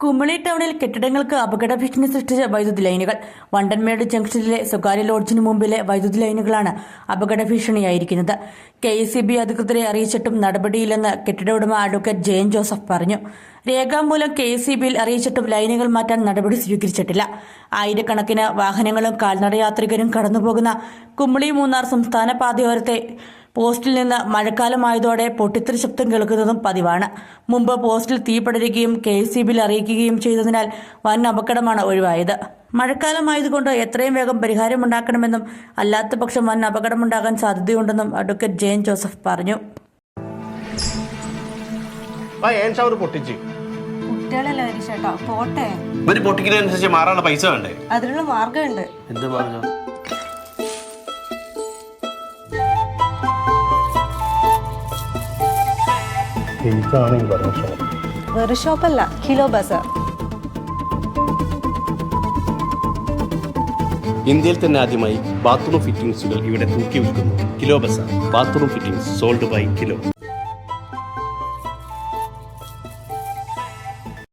കുമളി ടൗണിൽ കെട്ടിടങ്ങൾക്ക് അപകട ഭീഷണി സൃഷ്ടിച്ച വൈദ്യുതി ലൈനുകൾ. വണ്ടൻമേട് ജംഗ്ഷനിലെ സ്വകാര്യ ലോഡ്ജിന് മുമ്പിലെ വൈദ്യുതി ലൈനുകളാണ് അപകട ഭീഷണിയായിരിക്കുന്നത് കെ എസ് ബി അധികൃതരെ അറിയിച്ചിട്ടും നടപടിയില്ലെന്ന് കെട്ടിട ഉടമ അഡ്വക്കേറ്റ് ജയൻ ജോസഫ് പറഞ്ഞു. രേഖാമൂലം കെ എസ് ബിയിൽ അറിയിച്ചിട്ടും ലൈനുകൾ മാറ്റാൻ നടപടി സ്വീകരിച്ചിട്ടില്ല. ആയിരക്കണക്കിന് വാഹനങ്ങളും കാൽനടയാത്രികരും കടന്നുപോകുന്ന കുമളി മൂന്നാർ സംസ്ഥാന പാതയോരത്തെ പോസ്റ്റിൽ നിന്ന് മഴക്കാലമായതോടെ പൊട്ടിത്തെറി ശബ്ദം കേൾക്കുന്നതും പതിവാണ്. മുമ്പ് പോസ്റ്റിൽ തീപടരുകയും കെ എസ് സി ബിയിൽ അറിയിക്കുകയും ചെയ്തതിനാൽ വൻ അപകടമാണ് ഒഴിവായത്. മഴക്കാലമായതുകൊണ്ട് എത്രയും വേഗം പരിഹാരമുണ്ടാക്കണമെന്നും അല്ലാത്ത പക്ഷം വൻ അപകടമുണ്ടാകാൻ സാധ്യതയുണ്ടെന്നും അഡ്വക്കേറ്റ് ജെയിൻ ജോസഫ് പറഞ്ഞു. ആ ഷവർ പൊട്ടിച്ച്? കുട്ടികളല്ലേ പോട്ടെ. ഇവർ പൊട്ടിക്കുന്നതനുസരിച്ച് മാറാനുള്ള പൈസ വേണ്ടേ? അതിനുള്ള മാർഗമുണ്ട് എന്ത് പറഞ്ഞു ഈ പറഞ്ഞ ഷോപ്പ് വെറു ഷോപ്പല്ല കിലോ ബസാർ. ഇന്ത്യയിൽ തന്നെ ആദ്യമായി ബാത്റൂം ഫിറ്റിംഗ്സുകൾ ഇവിടെ തൂക്കി വിൽക്കുന്നു kilo Bazar bathroom fittings sold by kilo